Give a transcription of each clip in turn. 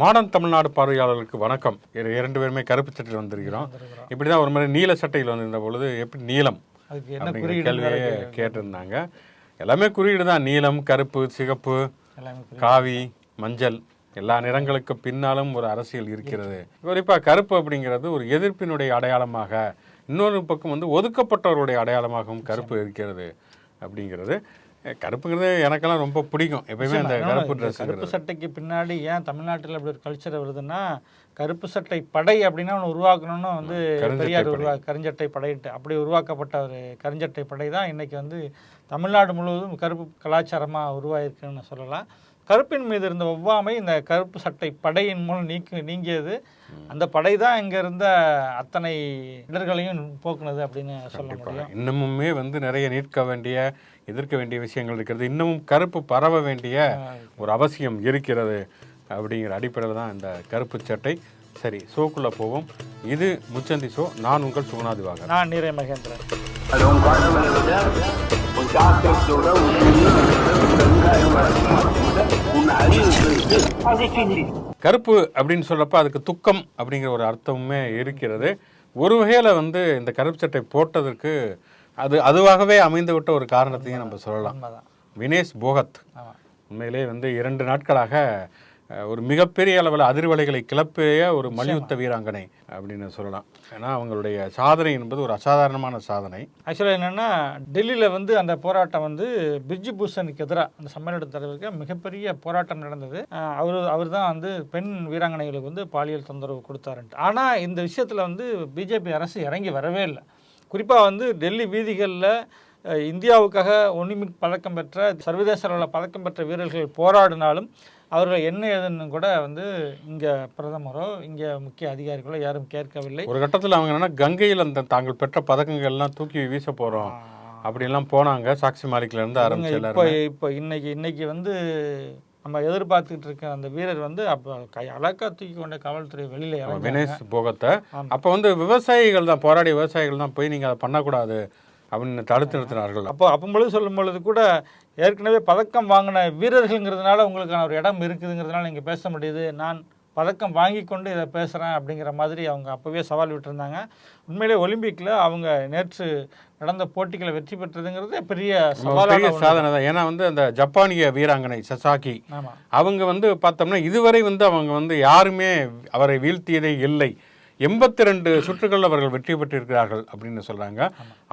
Modern Tamil Nadu பார்வையாளர்களுக்கு வணக்கம். இரு- இரண்டு பேருமே கருப்பு சட்டையில் வந்திருக்கிறோம். இப்படி தான் ஒரு மாதிரி நீல சட்டையில் வந்திருந்த பொழுது எப்படி குறியீடு கேள்வியே கேட்டிருந்தாங்க. எல்லாமே குறியீடு தான் நீலம் கருப்பு சிகப்பு காவி மஞ்சள் எல்லா நிறங்களுக்கு பின்னாலும் ஒரு அரசியல் இருக்கிறது. குறிப்பாக கருப்பு அப்படிங்கிறது ஒரு எதிர்ப்பினுடைய அடையாளமாக இன்னொரு பக்கம் வந்து ஒதுக்கப்பட்டவருடைய அடையாளமாகவும் கருப்பு இருக்கிறது அப்படிங்கிறது. கருப்புங்கிறது எனக்கெல்லாம் ரொம்ப பிடிக்கும். எப்பயுமே அந்த கருப்பு ட்ரெஸ் கருப்பு சட்டைக்கு பின்னாடி ஏன் தமிழ்நாட்டில் அப்படி ஒரு கல்ச்சர் வருதுன்னா கருப்பு சட்டை படை அப்படின்னா ஒன்று உருவாக்கணும்னு வந்து பெரியார். உருவா கருஞ்சட்டை படையிட்டு அப்படி உருவாக்கப்பட்ட ஒரு கருஞ்சட்டை படை தான் இன்னைக்கு வந்து தமிழ்நாடு முழுவதும் கருப்பு கலாச்சாரமாக உருவாயிருக்குன்னு சொல்லலாம். கருப்பின் மீது இருந்த ஒவ்வாமை இந்த கருப்பு சட்டை படையின் மூலம் நீக்கி நீங்கியது. அந்த படை தான் இங்கே இருந்த அத்தனை இடர்களையும் போக்குனது அப்படின்னு சொல்ல முடியும். இன்னமுமே வந்து நிறைய நீட்க வேண்டிய எதிர்க்க வேண்டிய விஷயங்கள் இருக்கிறது. இன்னமும் கருப்பு பரவ வேண்டிய ஒரு அவசியம் இருக்கிறது அப்படிங்கிற அடிப்படையில் தான் இந்த கருப்பு சட்டை. சரி ஷோக்குள்ளே போவோம். இது முச்சந்தி ஷோ. நான் உங்கள் சுகுணாதிவாகர் நான் நீரை மகேந்திரன். கருப்பு அப்படின்னு சொல்லப்ப அதுக்கு துக்கம் அப்படிங்கிற ஒரு அர்த்தமுமே இருக்கிறது. ஒரு வகையில் வந்து இந்த கருப்பு சட்டை போட்டதற்கு அது அதுவாகவே அமைந்து விட்ட ஒரு காரணத்தையும் நம்ம சொல்லலாம். வினேஷ் போகத் உண்மையிலே வந்து இரண்டு நாட்களாக ஒரு மிகப்பெரிய அளவில் அதிர்வலைகளை கிளப்பிய ஒரு மல்யுத்த வீராங்கனை அப்படின்னு சொல்லலாம். ஏன்னா அவங்களுடைய சாதனை என்பது ஒரு அசாதாரணமான சாதனை. ஆக்சுவலாக என்னென்னா டெல்லியில் வந்து அந்த போராட்டம் வந்து பிர்ஜு பூஷனுக்கு எதிராக அந்த சம்மேளன தலைவருக்கு மிகப்பெரிய போராட்டம் நடந்தது. அவர் அவர் தான் வந்து பெண் வீராங்கனைகளுக்கு வந்து பாலியல் தொந்தரவு கொடுத்தாருன்ட்டு. ஆனால் இந்த விஷயத்தில் வந்து பிஜேபி அரசு இறங்கி வரவே இல்லை. குறிப்பாக வந்து டெல்லி வீதிகளில் இந்தியாவுக்காக ஒலிம்பிக் பதக்கம் பெற்ற சர்வதேச அளவில் பதக்கம் பெற்ற வீரர்கள் போராடினாலும் அவர்கள் என்ன ஏதுன்னு கூட வந்து இங்கே பிரதமரோ இங்கே முக்கிய அதிகாரிகளோ யாரும் கேட்கவில்லை. ஒரு கட்டத்தில் அவங்க என்னன்னா கங்கையில் அந்த தாங்கள் பெற்ற பதக்கங்கள் எல்லாம் தூக்கி வீச போகிறோம் அப்படிலாம் போனாங்க. சாக்சி மாலிக்ல இருந்து ஆரம்பிச்சு இப்போ இப்போ இன்னைக்கு இன்னைக்கு வந்து நம்ம எதிர்பார்த்துக்கிட்டு இருக்க அந்த வீரர் வந்து அப்போ கை அழகா தூக்கி கொண்ட காவல்துறை வெளியில வினேஷ் போகத்தை. அப்போ வந்து விவசாயிகள் தான் போராடிய விவசாயிகள் தான் போய் நீங்கள் அதை பண்ணக்கூடாது அப்படின்னு தடுத்து நிறுத்தினார்கள். அப்போ அப்போ பொழுது சொல்லும் பொழுது கூட ஏற்கனவே பதக்கம் வாங்கின வீரர்கள்ங்கிறதுனால உங்களுக்கான ஒரு இடம் இருக்குதுங்கிறதுனால நீங்கள் பேச முடியுது. நான் பதக்கம் வாங்கி கொண்டு இதை பேசுகிறேன் அப்படிங்கிற மாதிரி அவங்க அப்போவே சவால் விட்டுருந்தாங்க. உண்மையிலே ஒலிம்பிக்கில் அவங்க நேற்று நடந்த போட்டிகளை வெற்றி பெற்றதுங்கிறது பெரிய சவாலான பெரிய. சாதனை தான். ஏன்னா வந்து அந்த ஜப்பானிய வீராங்கனை சசாகி அவங்க வந்து பார்த்தோம்னா இதுவரை வந்து அவங்க வந்து யாருமே அவரை வீழ்த்தியதே இல்லை. எண்பத்தி ரெண்டு சுற்றுகள் அவர்கள் வெற்றி பெற்றிருக்கிறார்கள் அப்படின்னு சொல்றாங்க.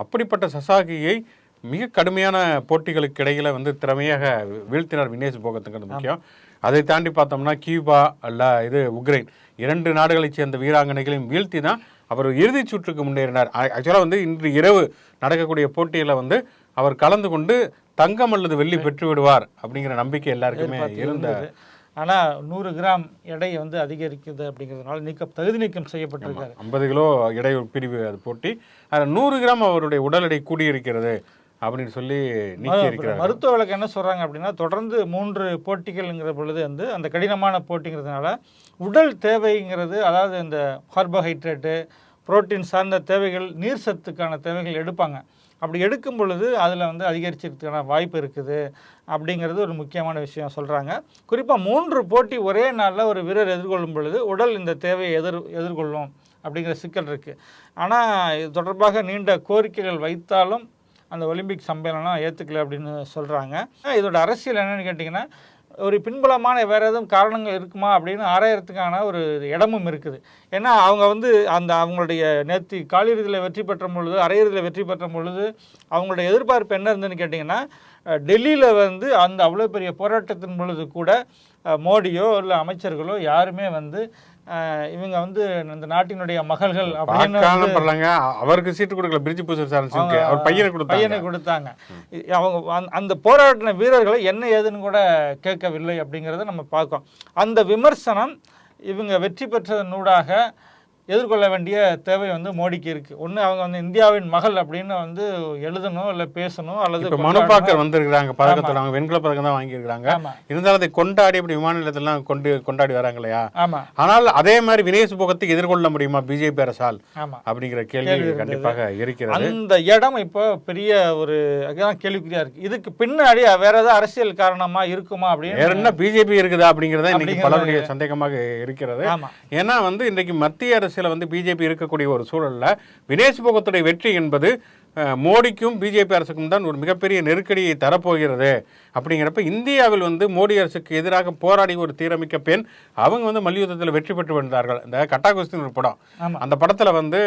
அப்படிப்பட்ட சசாகியை மிக கடுமையான போட்டிகளுக்கு இடையில வந்து திறமையாக வீழ்த்தினார் வினேஷ் போகத்துங்கிறது முக்கியம். அதை தாண்டி பார்த்தோம்னா கியூபா அல்ல இது உக்ரைன். இரண்டு நாடுகளைச் சேர்ந்த வீராங்கனைகளையும் வீழ்த்தி தான் அவர் இறுதிச் சுற்றுக்கு முன்னேறினார். ஆக்சுவலாக வந்து இன்று இரவு நடக்கக்கூடிய போட்டியில் வந்து அவர் கலந்து கொண்டு தங்கம் அல்லது வெள்ளி பெற்று விடுவார் அப்படிங்கிற நம்பிக்கை எல்லாருக்குமே இருந்தது. ஆனா நூறு கிராம் எடை வந்து அதிகரிக்குது அப்படிங்கிறதுனால நீக்க தகுதி நீக்கம் செய்யப்பட்டிருக்காரு ஐம்பது கிலோ எடை பிரிவு அது போட்டி. அதில் நூறு கிராம் அவருடைய உடல் எடை கூடியிருக்கிறது. அப்படின்னு சொல்லி மருத்துவ வழக்கு என்ன சொல்றாங்க அப்படின்னா தொடர்ந்து மூன்று போட்டிகள்ங்கிற பொழுது வந்து அந்த கடினமான போட்டிங்கிறதுனால உடல் தேவைங்கிறது அதாவது இந்த கார்போஹைட்ரேட்டு புரோட்டீன் சார்ந்த தேவைகள் நீர் சத்துக்கான தேவைகள் எடுப்பாங்க. அப்படி எடுக்கும் பொழுது அதில் வந்து அதிகரிச்சிருக்கிறதுக்கான வாய்ப்பு இருக்குது அப்படிங்கிறது ஒரு முக்கியமான விஷயம் சொல்கிறாங்க குறிப்பாக மூன்று போட்டி ஒரே நாளில் ஒரு வீரர் எதிர்கொள்ளும் பொழுது உடல் இந்த தேவையை எதிர் எதிர்கொள்ளும் அப்படிங்கிற சிக்கல் இருக்குது ஆனால் இது தொடர்பாக நீண்ட கோரிக்கைகள் வைத்தாலும் அந்த ஒலிம்பிக் சம்மேளனம் ஏற்றுக்கல அப்படின்னு சொல்கிறாங்க இதோட அரசியல் என்னன்னு கேட்டிங்கன்னா ஒரு பின்புலமான வேறு எதுவும் காரணங்கள் இருக்குமா அப்படின்னு ஆராயறதுக்கான ஒரு இடமும் இருக்குது. ஏன்னா அவங்க வந்து அந்த அவங்களுடைய நேற்று காலிறுதியில் வெற்றி பெற்ற பொழுது அரையிறுதியில் வெற்றி பெற்ற பொழுது அவங்களுடைய எதிர்பார்ப்பு என்ன இருந்துன்னு கேட்டிங்கன்னா டெல்லியில் வந்து அந்த அவ்வளோ பெரிய போராட்டத்தின் பொழுது கூட மோடியோ இல்லை அமைச்சர்களோ யாருமே வந்து இவங்க வந்து இந்த நாட்டினுடைய மகள்கள் அப்படின்னு அவருக்கு சீட்டு கொடுக்கல. பிரிட்ஜ் பூசர் அவர் பையனை கொடுத்தாங்க. பையனை கொடுத்தாங்க. அவங்க அந்த- அந்த போராடின வீரர்களை என்ன ஏதுன்னு கூட கேட்கவில்லை அப்படிங்கிறத நம்ம பார்க்கோம் அந்த விமர்சனம் இவங்க வெற்றி பெற்றதனூடாக எதிர்கொள்ள வேண்டிய தேவை வந்து மோடிக்கு இருக்கு. ஒன்று அவங்க வந்து இந்தியாவின் மகள் அப்படின்னு வந்து எழுதணும் இல்லை பேசணும் அல்லது. மனுபாக்கர் வந்திருக்கிறாங்க பதக்கத்தோட. அவங்க வெண்கல பதக்கம் தான் வாங்கியிருக்காங்க ஆமா. இருந்தாலும் அதை கொண்டாடி இப்படி விமான நிலையத்திலாம் கொண்டு கொண்டாடி வராங்க இல்லையா ஆமா. ஆனால் அதே மாதிரி வினேஷ் போகத்தை எதிர்கொள்ள முடியுமா பிஜேபி அரசால்? அப்படிங்கிற கேள்வி. கண்டிப்பாக இருக்கிறது. அந்த இடம் இப்போ பெரிய ஒரு அதுதான் கேள்விக்குறியா இருக்கு. இதுக்கு பின்னாடி வேற ஏதாவது அரசியல் காரணமா இருக்குமா வேற அப்படின்னு என்ன பிஜேபி இருக்குதா அப்படிங்கறத இன்னைக்கு பலருடைய சந்தேகமாக இருக்கிறது. ஏன்னா வந்து இன்றைக்கு மத்திய அரசியல வந்து பிஜேபி இருக்கக்கூடிய ஒரு சூழல்ல வினேஷ் போகத்துடைய வெற்றி என்பது மோடிக்கும் பிஜேபி அரசுக்கும் தான் ஒரு மிகப்பெரிய நெருக்கடியை தரப்போகிறது. அப்படிங்கிறப்ப இந்தியாவில் வந்து மோடி அரசுக்கு எதிராக போராடி ஒரு தீரமிக்க பெண் அவங்க வந்து மல்யுத்தத்தில் வெற்றி பெற்று வந்தார்கள். இந்த கட்டா குஸ்தின் ஒரு படம். அந்த படத்துல வந்து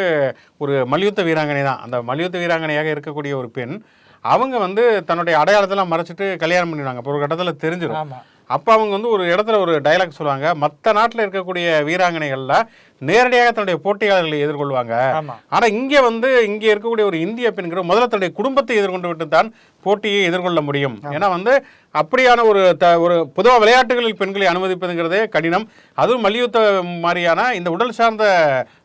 ஒரு மல்யுத்த வீராங்கனை தான். அந்த மல்யுத்த வீராங்கனையாக இருக்கக்கூடிய ஒரு பெண் அவங்க வந்து தன்னுடைய அடையாளத்தெல்லாம் மறைச்சிட்டு கல்யாணம் பண்ணிடுவாங்க. ஒரு கட்டத்துல தெரிஞ்சிடும் அப்போ அவங்க வந்து ஒரு இடத்துல ஒரு டைலாக் சொல்லுவாங்க. மற்ற நாட்டில் இருக்கக்கூடிய வீராங்கனைகள்ல நேரடியாக தன்னுடைய போட்டியாளர்களை எதிர்கொள்வாங்க. ஆமா. ஆனா இங்க வந்து இங்க இருக்கக்கூடிய ஒரு இந்திய பெண்கிற முதல்ல தன்னுடைய குடும்பத்தை எதிர்கொண்டு விட்டு தான் போட்டியை எதிர்கொள்ள முடியும். ஏன்னா வந்து அப்படியான ஒரு த ஒரு பொதுவாக விளையாட்டுகளில் பெண்களை அனுமதிப்பதுங்கிறதே கடினம். அதுவும் மல்யுத்த மாதிரியான இந்த உடல் சார்ந்த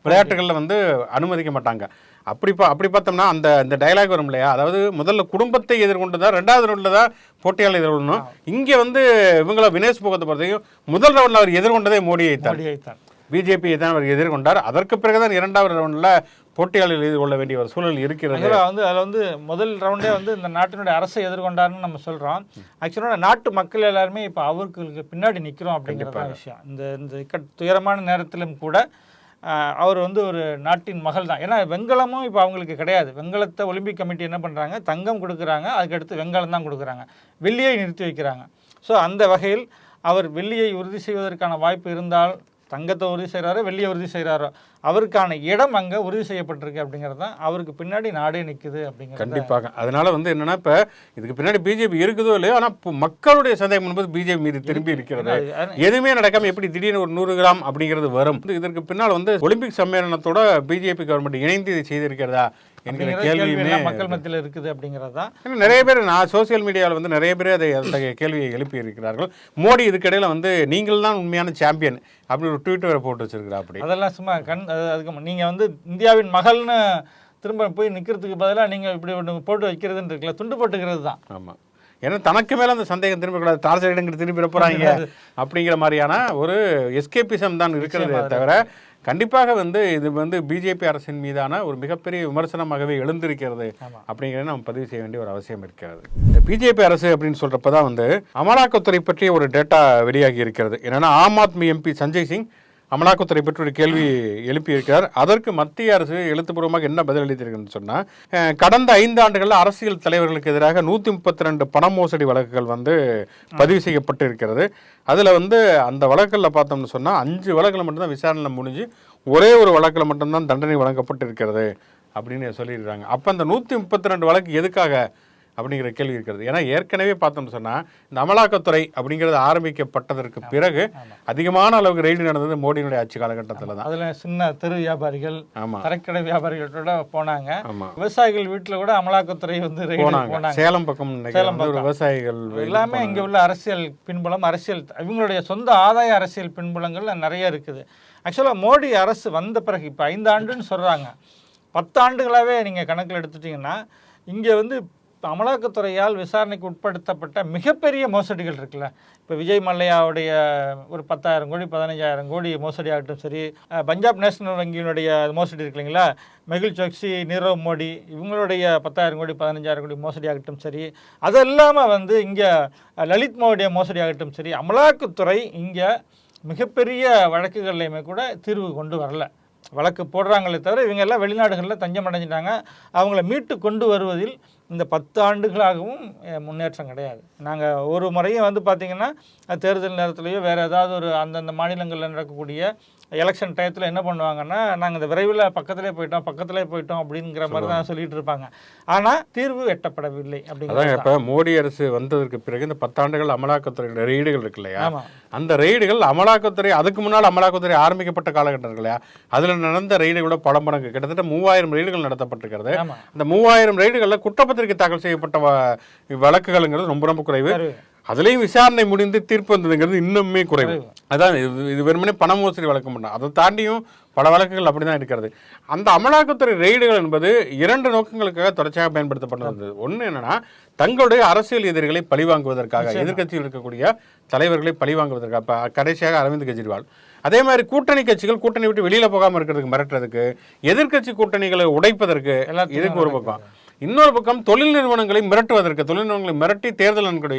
விளையாட்டுகளில் வந்து அனுமதிக்க மாட்டாங்க. அப்படி பா அப்படி பார்த்தோம்னா அந்த இந்த டயலாக் வரும் இல்லையா? அதாவது முதல்ல குடும்பத்தை எதிர்கொண்டு தான் ரெண்டாவது ரவுண்டில் தான் போட்டியாளர் எதிர்கொள்ளணும். இங்கே வந்து இவங்கள வினேஷ் போகத்தை பொறுத்தையும் முதல் ரவுண்டில் அவர் எதிர்கொண்டதே மோடியை தான் தான் பிஜேபியை தான் அவர் எதிர்கொண்டார். அதற்கு பிறகுதான் இரண்டாவது ரவுண்டில் போட்டியாளர்கள் எதிர்கொள்ள வேண்டிய ஒரு சூழல் இருக்கிறது. வந்து அதில் வந்து முதல் ரவுண்டே வந்து இந்த நாட்டினுடைய அரசை எதிர்கொண்டாருன்னு நம்ம சொல்கிறோம் ஆக்சுவலாக நாட்டு மக்கள் எல்லாருமே இப்போ அவருக்கு பின்னாடி நிற்கிறோம் அப்படிங்கிறது தான் விஷயம். இந்த இந்த இக்கட் துயரமான நேரத்திலும் கூட அவர் வந்து ஒரு நாட்டின் மகள் தான். ஏன்னா வெங்கலமும் இப்போ அவங்களுக்கு கிடையாது. வெங்கலத்தை ஒலிம்பிக் கமிட்டி என்ன பண்ணுறாங்க தங்கம் கொடுக்குறாங்க. அதுக்கடுத்து வெங்கலம் தான் கொடுக்குறாங்க. வெள்ளியை நிறுத்தி வைக்கிறாங்க. ஸோ அந்த வகையில் அவர் வெள்ளியை உறுதி செய்வதற்கான வாய்ப்பு இருந்தால் தங்கத்தை உறுதி செய்கிறாரோ வெள்ளியை உறுதி செய்கிறாரோ அவருக்கான இடம் அங்கே உறுதி செய்யப்பட்டிருக்கு அப்படிங்கிறது தான் அவருக்கு பின்னாடி நாடே நிற்குது அப்படிங்கிறது கண்டிப்பாக. அதனால வந்து என்னன்னா இப்ப இதுக்கு பின்னாடி பிஜேபி இருக்குதோ இல்லையோ ஆனா இப்போ மக்களுடைய சந்தேகம் என்பது பிஜேபி மீது திரும்பி இருக்கிறது. எதுவுமே நடக்காம எப்படி திடீர்னு ஒரு நூறு கிராம் அப்படிங்கிறது வரும்? இதற்கு பின்னால் வந்து ஒலிம்பிக் சம்மேளனத்தோட பிஜேபி கவர்மெண்ட் இணைந்து இதை செய்திருக்கிறதா? என்கிற கேள்வி கேள்வியுமே மக்கள் மத்தியில் இருக்குது அப்படிங்கிறது? தான் நிறைய பேர் நான் சோசியல் மீடியாவில் வந்து நிறைய பேர் அதை அத்தகைய கேள்வியை எழுப்பி இருக்கிறார்கள். மோடி இதுக்கிடையில வந்து நீங்கள் தான் உண்மையான சாம்பியன் அப்படி ஒரு ட்வீட் வேற போட்டு வச்சிருக்கிறா அப்படி அதெல்லாம் சும்மா கண் அது அதுக்கு நீங்கள் வந்து இந்தியாவின் மகள்னு திரும்ப போய் நிற்கிறதுக்கு பதிலாக நீங்கள் இப்படி ஒன்று போட்டு வைக்கிறதுன்னு இருக்குல்ல துண்டு போட்டுக்கிறது தான். ஆமா. ஏன்னா தனக்கு மேல அந்த சந்தேகம் திரும்ப கூடாது இடங்கிட்டு திரும்பி போறாங்க அப்படிங்கிற மாதிரியான ஒரு எஸ்கேபிசம் தான் இருக்கிறதே தவிர கண்டிப்பாக வந்து இது வந்து பிஜேபி அரசின் மீதான ஒரு மிகப்பெரிய விமர்சனமாகவே எழுந்திருக்கிறது. அப்படிங்கிறத நம்ம பதிவு செய்ய வேண்டிய ஒரு அவசியம் இருக்கிறது இந்த பிஜேபி அரசு அப்படின்னு சொல்றப்ப தான் வந்து அமலாக்கத்துறை பற்றிய ஒரு டேட்டா வெளியாகி இருக்கிறது என்னன்னா ஆம் ஆத்மி எம்பி சஞ்சய் சிங் அமலாக்கத்துறை பற்றி ஒரு கேள்வி எழுப்பியிருக்கிறார். அதற்கு மத்திய அரசு எழுத்துப்பூர்வமாக என்ன பதிலளித்திருக்குன்னு சொன்னால் கடந்த ஐந்து ஆண்டுகளில் அரசியல் தலைவர்களுக்கு எதிராக நூற்றி முப்பத்தி ரெண்டு பண மோசடி வழக்குகள் வந்து பதிவு செய்யப்பட்டு இருக்கிறது அதில் வந்து அந்த வழக்குகளில் பார்த்தோம்னு சொன்னால் அஞ்சு வழக்கில் மட்டும்தான் விசாரணை முடிஞ்சு ஒரே ஒரு வழக்கில் மட்டும்தான் தண்டனை வழங்கப்பட்டு இருக்கிறது அப்படின்னு சொல்லியிருக்காங்க. அப்போ அந்த நூற்றி முப்பத்தி ரெண்டு வழக்கு எதுக்காக அப்படிங்கிற கேள்வி இருக்கிறது. ஏன்னா ஏற்கனவே பார்த்தோம்னு சொன்னால் இந்த அமலாக்கத்துறை அப்படிங்கிறது ஆரம்பிக்கப்பட்டதற்கு பிறகு அதிகமான அளவுக்கு ரெய்டு நடந்தது மோடியினுடைய ஆட்சி காலகட்டத்தில் தான் அதில் சின்ன தெரு வியாபாரிகள் தரக்கடை வியாபாரிகளோட போனாங்க. ஆமாம் விவசாயிகள் வீட்டில் கூட அமலாக்கத்துறை வந்து போனாங்க. போனாங்க. சேலம் பக்கம் ஒரு விவசாயிகள் எல்லாமே இங்கே உள்ள அரசியல் பின்புலம் அரசியல் இவங்களுடைய சொந்த ஆதாய அரசியல் பின்புலங்கள் நிறைய இருக்குது. ஆக்சுவலாக மோடி அரசு வந்த பிறகு இப்போ ஐந்து ஆண்டுன்னு சொல்கிறாங்க பத்து ஆண்டுகளாகவே நீங்கள் கணக்கில் எடுத்துட்டிங்கன்னா இங்கே வந்து அமலாக்கத்துறையால் விசாரணைக்கு உட்படுத்தப்பட்ட மிகப்பெரிய மோசடிகள் இருக்குல்ல. இப்போ விஜய் மல்லையாவுடைய ஒரு பத்தாயிரம் கோடி பதினஞ்சாயிரம் கோடி மோசடி ஆகட்டும் சரி. பஞ்சாப் நேஷனல் வங்கியினுடைய மோசடி இருக்கு இல்லைங்களா? மெகுல் சோக்சி நீரவ் மோடி இவங்களுடைய பத்தாயிரம் கோடி பதினஞ்சாயிரம் கோடி மோசடி ஆகட்டும் சரி. அது இல்லாமல் வந்து இங்கே லலித் மோடிய மோசடி ஆகட்டும் சரி. அமலாக்கத்துறை இங்கே மிகப்பெரிய வழக்குகள்லையுமே கூட தீர்வு கொண்டு வரல. வழக்கு போடுறாங்களே தவிர இவங்க எல்லாம் வெளிநாடுகளில் தஞ்சம் அடைஞ்சிட்டாங்க அவங்கள மீட்டு கொண்டு வருவதில் இந்த பத்து ஆண்டுகளாகவும் முன்னேற்றம் கிடையாது. நாங்கள் ஒரு முறையும் வந்து பார்த்திங்கன்னா தேர்தல் நேரத்துலையோ வேறு ஏதாவது ஒரு அந்தந்த மாநிலங்களில் நடக்கக்கூடிய எலெக்ஷன் டயத்தில் என்ன பண்ணுவாங்கன்னா நாங்கள் இந்த விரைவில் பக்கத்திலே போயிட்டோம் பக்கத்திலே போயிட்டோம் அப்படிங்கிற மாதிரி தான் சொல்லிட்டு இருப்பாங்க. ஆனால் தீர்வு எட்டப்படவில்லை அப்படிங்கிறது இப்போ மோடி அரசு வந்ததற்கு பிறகு இந்த பத்தாண்டுகள் அமலாக்கத்துறை ரெய்டுகள் இருக்கு இல்லையா? அந்த ரெய்டுகள் அமலாக்கத்துறை அதுக்கு முன்னால் அமலாக்கத்துறை ஆரம்பிக்கப்பட்ட காலகட்டம் இருக்கு இல்லையா? அதில் நடந்த ரெய்டுகளோட பல மடங்கு கிட்டத்தட்ட மூவாயிரம் ரெய்டுகள் நடத்தப்பட்டிருக்கிறது. அந்த மூவாயிரம் ரெய்டுகளில் குற்றப்பத்திரிகை தாக்கல் செய்யப்பட்ட வழக்குகள்ங்கிறது ரொம்ப ரொம்ப குறைவு. அதுலேயும் விசாரணை முடிந்து தீர்ப்பு வந்ததுங்கிறது இன்னுமே குறைவு. அதான் இது இது வெறுமனே பண மோசடி வழக்கு மட்டும் அதை தாண்டியும் பல வழக்குகள் அப்படி தான் இருக்கிறது. அந்த அமலாக்கத்துறை ரெய்டுகள் என்பது இரண்டு நோக்கங்களுக்காக தொடர்ச்சியாக பயன்படுத்தப்பட்டு வந்தது ஒன்று என்னன்னா தங்களுடைய அரசியல் எதிரிகளை பழிவாங்குவதற்காக எதிர்க்கட்சியில் இருக்கக்கூடிய தலைவர்களை பழிவாங்குவதற்காக இப்போ கடைசியாக அரவிந்த் கெஜ்ரிவால். அதே மாதிரி கூட்டணி கட்சிகள் கூட்டணி விட்டு வெளியில போகாம இருக்கிறதுக்கு மிரட்டுறதுக்கு எதிர்க்கட்சி கூட்டணிகளை உடைப்பதற்கு எல்லாத்தையும் இதுக்கு ஒரு பக்கம். இன்னொரு பக்கம் தொழில் நிறுவனங்களை மிரட்டுவதற்கு தொழில் நிறுவனங்களை மிரட்டி தேர்தல் நன்கொடை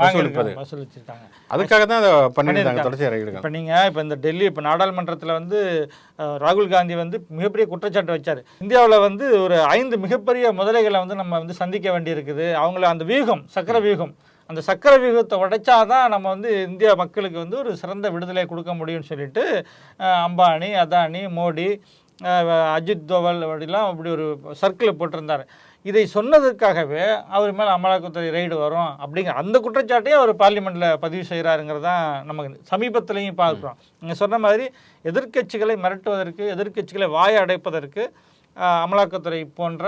வசூலிப்பது. வசூலிச்சிருக்காங்க. அதுக்காக தான் அதை பண்ணியிருக்காங்க. தொடர்ச்சியாக ரைடுகள் இப்போ நீங்கள் இப்போ இந்த டெல்லி இப்போ நாடாளுமன்றத்தில் வந்து ராகுல் காந்தி வந்து மிகப்பெரிய குற்றச்சாட்டு வச்சார். இந்தியாவில் வந்து ஒரு ஐந்து மிகப்பெரிய முதலைகளை வந்து நம்ம வந்து சந்திக்க வேண்டியிருக்குது. அவங்கள அந்த வியூகம் சக்கர வியூகம் அந்த சக்கர வியூகத்தை உடைச்சாதான் நம்ம வந்து இந்தியா மக்களுக்கு வந்து ஒரு சிறந்த விடுதலை கொடுக்க முடியும்னு சொல்லிட்டு அம்பானி அதானி மோடி அஜித் தோவல் அப்படிலாம் அப்படி ஒரு சர்க்கிள் போட்டிருந்தார். இதை சொன்னதுக்காகவே அவர் மேலே அமலாக்கத்துறை ரெய்டு வரும் அப்படிங்கிற அந்த குற்றச்சாட்டையும் அவர் பார்லிமெண்ட்டில் பதிவு செய்கிறாருங்கிறது தான் நமக்கு சமீபத்திலையும் பார்க்குறோம். நீங்கள் சொன்ன மாதிரி எதிர்க்கட்சிகளை மிரட்டுவதற்கு எதிர்க்கட்சிகளை வாய அடைப்பதற்கு அமலாக்கத்துறை போன்ற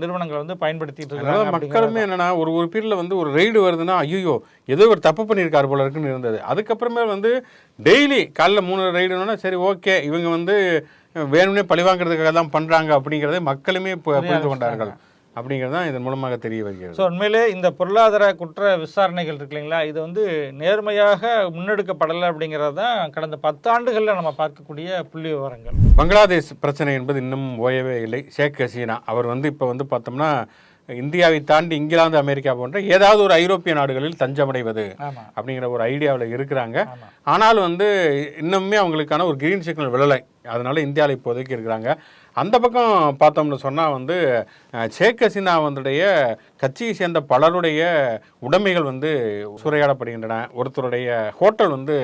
நிறுவனங்களை வந்து பயன்படுத்திட்டு இருக்காங்க மக்களுமே என்னன்னா ஒரு ஒரு பீரியட்ல வந்து ஒரு ரெய்டு வருதுன்னா ஐயோ ஏதோ ஒரு தப்பு பண்ணியிருக்காரு போல இருக்குன்னு இருந்தது. அதுக்கப்புறமே வந்து டெய்லி காலைல மூணு ரைடுனா சரி ஓகே இவங்க வந்து வேணும்னே பழிவாங்கிறதுக்காக தான் பண்றாங்க அப்படிங்கிறதை மக்களுமே புரிந்து கொண்டார்கள். அப்படிங்கிறது தான் இதன் மூலமாக தெரிய வருகிறது. ஸோ உண்மையிலே இந்த பொருளாதார குற்ற விசாரணைகள் இருக்கு இல்லைங்களா? இது வந்து நேர்மையாக முன்னெடுக்கப்படலை அப்படிங்கிறது தான் கடந்த பத்தாண்டுகளில் நம்ம பார்க்கக்கூடிய புள்ளி விவரங்கள். பங்களாதேஷ் பிரச்சனை என்பது இன்னும் ஓயவே இல்லை. ஷேக் ஹசீனா அவர் வந்து இப்போ வந்து பார்த்தோம்னா இந்தியாவை தாண்டி இங்கிலாந்து அமெரிக்கா போன்ற ஏதாவது ஒரு ஐரோப்பிய நாடுகளில் தஞ்சமடைவது அப்படிங்கிற ஒரு ஐடியாவில் இருக்கிறாங்க. ஆனாலும் வந்து இன்னுமே அவங்களுக்கான ஒரு கிரீன் சிக்னல் விழலை. அதனால இந்தியாவில் இப்போதைக்கு இருக்கிறாங்க. அந்த பக்கம் பார்த்தோம்னு சொன்னால் வந்து ஷேக் ஹசீனா வந்துடைய கட்சியை சேர்ந்த பலருடைய உடைமைகள் வந்து சூறையாடப்படுகின்றன. ஒருத்தருடைய ஹோட்டல் வந்து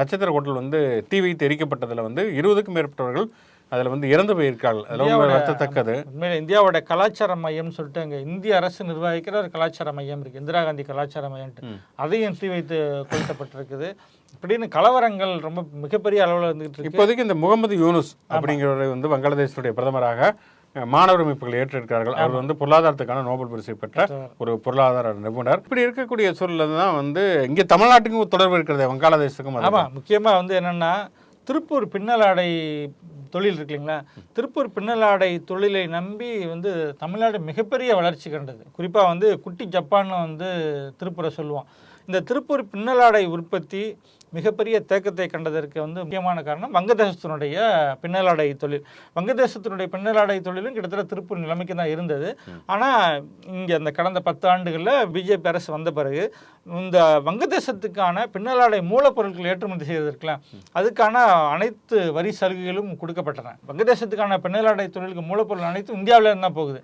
நட்சத்திர ஹோட்டல் வந்து தீ வைத்து எரிக்கப்பட்டதில் வந்து இருபதுக்கும் மேற்பட்டவர்கள் அதில் வந்து இறந்து போயிருக்கார்கள் அதில் வருத்தத்தக்கது. உண்மையில இந்தியாவோட கலாச்சார மையம்னு சொல்லிட்டு அங்கே இந்திய அரசு நிர்வகிக்கிற ஒரு கலாச்சார மையம் இருக்கு. இந்திரா காந்தி கலாச்சார மையம்ட்டு. அதையும் தீ வைத்து கொளுத்தப்பட்டிருக்குது. இப்படின்னு கலவரங்கள் ரொம்ப மிகப்பெரிய அளவில் இருந்துகிட்டு இருக்கு. இப்போதைக்கு இந்த முகமது யூனுஸ் அப்படிங்கிறவரை வந்து வங்காளதேசத்துடைய பிரதமராக மாணவர் அமைப்புகள் ஏற்றிருக்கிறார்கள். அவர் வந்து பொருளாதாரத்துக்கான நோபல் பரிசு பெற்ற ஒரு பொருளாதார நிபுணர். இப்படி இருக்கக்கூடிய சூழல்ல தான் வந்து இங்கே தமிழ்நாட்டுக்கும் தொடர்பு இருக்கிறது வங்காளதேசத்துக்கும். ஆமாம் முக்கியமாக வந்து என்னென்னா திருப்பூர் பின்னலாடை தொழில் இருக்கு இல்லைங்களா? திருப்பூர் பின்னலாடை தொழிலை நம்பி வந்து தமிழ்நாடு மிகப்பெரிய வளர்ச்சி கண்டது. குறிப்பாக வந்து குட்டி ஜப்பான்னு வந்து திருப்பூரை சொல்லுவோம். இந்த திருப்பூர் பின்னலாடை உற்பத்தி மிகப்பெரிய தேக்கத்தை கண்டதற்கு வந்து முக்கியமான காரணம் வங்கதேசத்தினுடைய பின்னலாடை தொழில். வங்கதேசத்தினுடைய பின்னலாடை தொழிலும் கிட்டத்தட்ட திருப்பூர் நிலைமைக்கு தான் இருந்தது. ஆனால் இங்கே அந்த கடந்த பத்து ஆண்டுகளில் பிஜேபி அரசு வந்த பிறகு இந்த வங்கதேசத்துக்கான பின்னலாடை மூலப்பொருட்கள் ஏற்றுமதி செய்வதற்குலாம் அதுக்கான அனைத்து வரி சலுகைகளும் கொடுக்கப்பட்டன. வங்கதேசத்துக்கான பின்னலாடை தொழிலுக்கு மூலப்பொருள் அனைத்தும் இந்தியாவில இருந்து தான் போகுது.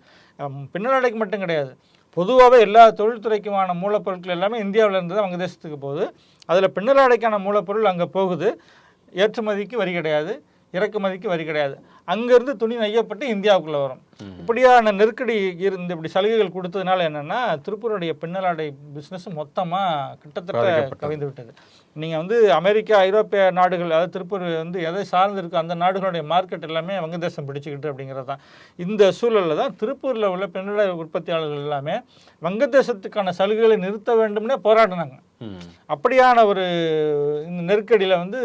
பின்னலாடைக்கு மட்டும் கிடையாது. பொதுவாகவே எல்லா தொழில்துறைக்குமான மூலப்பொருட்கள் எல்லாமே இந்தியாவில இருந்து தான் வங்கதேசத்துக்கு போகுது. அதில் பின்னலாடைக்கான மூலப்பொருள் அங்கே போகுது. ஏற்றுமதிக்கு வரி கிடையாது. இறக்குமதிக்கு வரி கிடையாது. அங்கேருந்து துணி நெய்யப்பட்டு இந்தியாவுக்குள்ளே வரும். இப்படியான நெருக்கடி இருந்து இப்படி சலுகைகள் கொடுத்ததுனால என்னென்னா திருப்பூருடைய பின்னலாடை பிஸ்னஸ் மொத்தமாக கிட்டத்தட்ட. கவிழ்ந்து விட்டது. நீங்கள் வந்து அமெரிக்கா ஐரோப்பிய நாடுகள் அதாவது திருப்பூர் வந்து எதை சார்ந்து இருக்கோ அந்த நாடுகளுடைய மார்க்கெட் எல்லாமே வங்கதேசம் பிடிச்சிக்கிட்டு அப்படிங்கிறது தான். இந்த சூழலில் தான் திருப்பூரில் உள்ள பின்னலாடை உற்பத்தியாளர்கள் எல்லாமே வங்கதேசத்துக்கான சலுகைகளை நிறுத்த வேண்டும்னே போராடினாங்க. அப்படியான ஒரு இந்த நெருக்கடியில் வந்து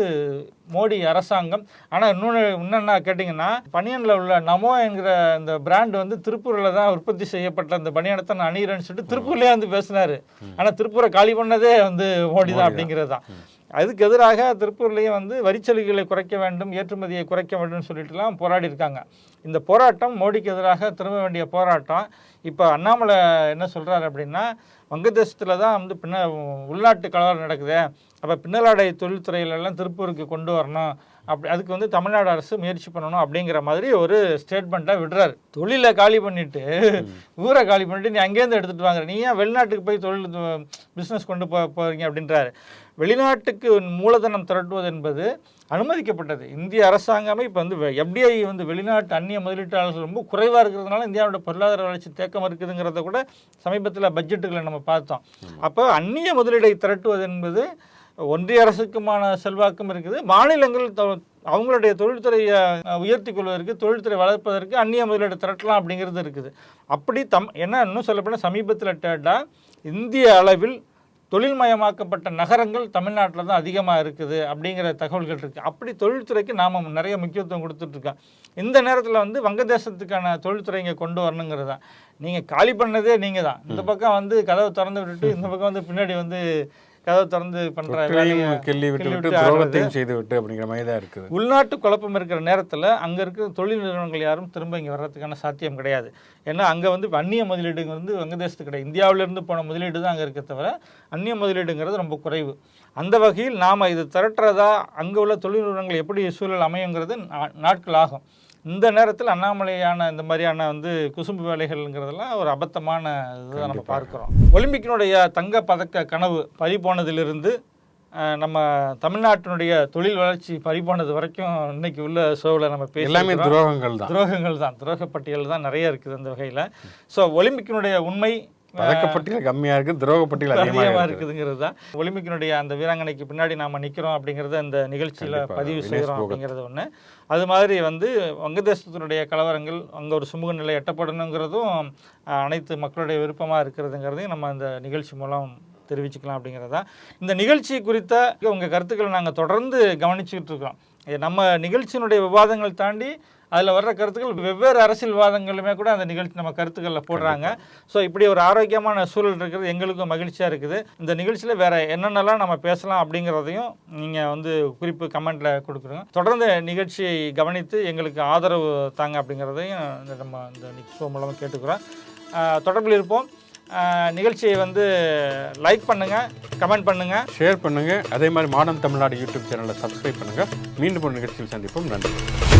மோடி அரசாங்கம். ஆனால் இன்னொன்று என்னென்ன கேட்டிங்கன்னா பனியனில் உள்ள நமோ என்கிற இந்த பிராண்ட் வந்து திருப்பூரில் தான் உற்பத்தி செய்யப்பட்ட அந்த பனியனை தான் நான் அணிகிறேன்னு சொல்லிட்டு திருப்பூர்லேயே வந்து பேசினார். ஆனால் திருப்பூரை காலி பண்ணதே வந்து மோடி தான் அப்படிங்கிறது தான். அதுக்கு எதிராக திருப்பூர்லேயும் வந்து வரிச்சலுகைகளை குறைக்க வேண்டும் ஏற்றுமதியை குறைக்க வேண்டும்னு சொல்லிட்டுலாம் போராடி இருக்காங்க. இந்த போராட்டம் மோடிக்கு எதிராக திரும்ப வேண்டிய போராட்டம். இப்போ அண்ணாமலை என்ன சொல்கிறாரு அப்படின்னா வங்கதேசத்தில் தான் வந்து பின்ன உள்நாட்டு கலவரம் நடக்குது. அப்போ பின்னலாடை தொழில்துறையிலெல்லாம் திருப்பூருக்கு கொண்டு வரணும். அப்படி அதுக்கு வந்து தமிழ்நாடு அரசு முயற்சி பண்ணணும் அப்படிங்கிற மாதிரி ஒரு ஸ்டேட்மெண்ட்டாக விடுறாரு. தொழிலை காலி பண்ணிட்டு ஊரை காலி பண்ணிட்டு நீ அங்கேருந்து எடுத்துகிட்டு வாங்குற நீ ஏன் வெளிநாட்டுக்கு போய் தொழில் பிஸ்னஸ் கொண்டு போ போகிறீங்க அப்படின்றாரு. வெளிநாட்டுக்கு மூலதனம் திரட்டுவது என்பது அனுமதிக்கப்பட்டது. இந்திய அரசாங்கமே இப்போ வந்து எஃப்டிஐ வந்து வெளிநாட்டு அந்நிய முதலீட்டாளர்கள் ரொம்ப குறைவாக இருக்கிறதுனால இந்தியாவோட பொருளாதார வளர்ச்சி தேக்கம் இருக்குதுங்கிறத கூட சமீபத்தில் பட்ஜெட்டுகளை நம்ம பார்த்தோம். அப்போ அந்நிய முதலீடை திரட்டுவது என்பது ஒன்றிய அரசுக்குமான செல்வாக்கும் இருக்குது. மாநிலங்கள் அவங்களுடைய தொழில்துறையை உயர்த்தி கொள்வதற்கு தொழில்துறை வளர்ப்பதற்கு அந்நிய முதலீடு திரட்டலாம் அப்படிங்கிறது இருக்குது. அப்படி தம் என்ன இன்னும் சொல்லப்போனால் சமீபத்தில் டேட்டா இந்திய அளவில் தொழில்மயமாக்கப்பட்ட நகரங்கள் தமிழ்நாட்டில் தான் அதிகமாக இருக்குது அப்படிங்கிற தகவல்கள் இருக்குது அப்படி தொழில்துறைக்கு நாம் நிறைய முக்கியத்துவம் கொடுத்துட்ருக்கோம் இந்த நேரத்தில் வந்து வங்கதேசத்துக்கான தொழில்துறை இங்கே கொண்டு வரணுங்கிறது தான். நீங்கள் காலி பண்ணதே நீங்கள் தான். இந்த பக்கம் வந்து கதவை திறந்து விட்டுட்டு இந்த பக்கம் வந்து பின்னாடி வந்து கதவை திறந்து தொட்டிலையும் கிள்ளி விட்டு விட்டு துரோகத்தையும் செய்து விட்டு அப்படிங்கிற மாதிரி தான் இருக்குது. உள்நாட்டு குழப்பம் இருக்கிற நேரத்தில் அங்கே இருக்கிற தொழில் நிறுவனங்கள் யாரும் திரும்ப இங்கே வர்றதுக்கான சாத்தியம் கிடையாது. ஏன்னா அங்கே வந்து அந்நிய முதலீடுங்க வந்து வங்கதேசத்துக்கு கிடையாது. இந்தியாவிலேருந்து போன முதலீடு தான் அங்கே இருக்க தவிர அந்நிய முதலீடுங்கிறது ரொம்ப குறைவு. அந்த வகையில் நாம் இது திரட்டுறதா அங்கே உள்ள தொழில் நிறுவனங்கள் எப்படி சூழல் அமையுங்கிறது நாட்கள் ஆகும். இந்த நேரத்தில் அண்ணாமலையான இந்த மாதிரியான வந்து குசும்பு வேலைகள்ங்கிறதெல்லாம் ஒரு அபத்தமான இதுதான் நம்ம பார்க்குறோம். ஒலிம்பிக்கினுடைய தங்க பதக்க கனவு பறி போனதிலிருந்து நம்ம தமிழ்நாட்டினுடைய தொழில் வளர்ச்சி பறிபோனது வரைக்கும் இன்னைக்கு உள்ள ஷோவில் நம்ம பேசி எல்லாமே துரோகங்கள் தான் துரோகங்கள் தான் துரோக பட்டியல் தான் நிறைய இருக்குது அந்த வகையில். ஸோ ஒலிம்பிக்கினுடைய உண்மை பதக்கப்பட்டியல் கம்மியா இருக்கு துரோகப்பட்டியல் அதிகமாக அதிகமாக இருக்கு இருக்குதுங்கிறது தான். ஒலிம்பிக்கினுடைய அந்த வீராங்கனைக்கு பின்னாடி நாம நிற்கிறோம் அப்படிங்கிறத இந்த நிகழ்ச்சியில். பதிவு செய்கிறோம். அப்படிங்கிறது ஒன்று அது மாதிரி வந்து வங்கதேசத்தினுடைய கலவரங்கள் அங்கே ஒரு சுமூக நிலை எட்டப்படணுங்கிறதும் அனைத்து மக்களுடைய விருப்பமாக இருக்கிறதுங்கிறதையும் நம்ம இந்த நிகழ்ச்சி மூலம் தெரிவிச்சுக்கலாம் அப்படிங்கிறதா இந்த நிகழ்ச்சி குறித்த உங்கள் கருத்துக்களை நாங்கள் தொடர்ந்து கவனிச்சுக்கிட்டு இருக்கிறோம் இது நம்ம நிகழ்ச்சியினுடைய விவாதங்கள் தாண்டி அதில் வர்ற கருத்துக்கள் வெவ்வேறு அரசியல் விவாதங்களுமே கூட அந்த நிகழ்ச்சி நம்ம கருத்துக்களில் போடுறாங்க. ஸோ இப்படி ஒரு ஆரோக்கியமான சூழல் இருக்கிறது எங்களுக்கும் மகிழ்ச்சியாக இருக்குது. இந்த நிகழ்ச்சியில் வேற என்னென்னலாம் நம்ம பேசலாம் அப்படிங்கிறதையும் நீங்கள் வந்து குறிப்பு கமெண்ட்டில் கொடுக்குறோங்க. தொடர்ந்து நிகழ்ச்சியை கவனித்து எங்களுக்கு ஆதரவு தாங்க அப்படிங்கிறதையும் இந்த நம்ம இந்த ஷோ மூலமாக கேட்டுக்கிறோம். தொடர்பில் இருப்போம். நிகழ்ச்சியை வந்து லைக் பண்ணுங்கள் கமெண்ட் பண்ணுங்கள் ஷேர் பண்ணுங்க. அதே மாதிரி மாடர்ன் தமிழ்நாடு யூடியூப் சேனலை சப்ஸ்கிரைப் பண்ணுங்க. மீண்டும் ஒரு நிகழ்ச்சியில் சந்திப்போம். நன்றி.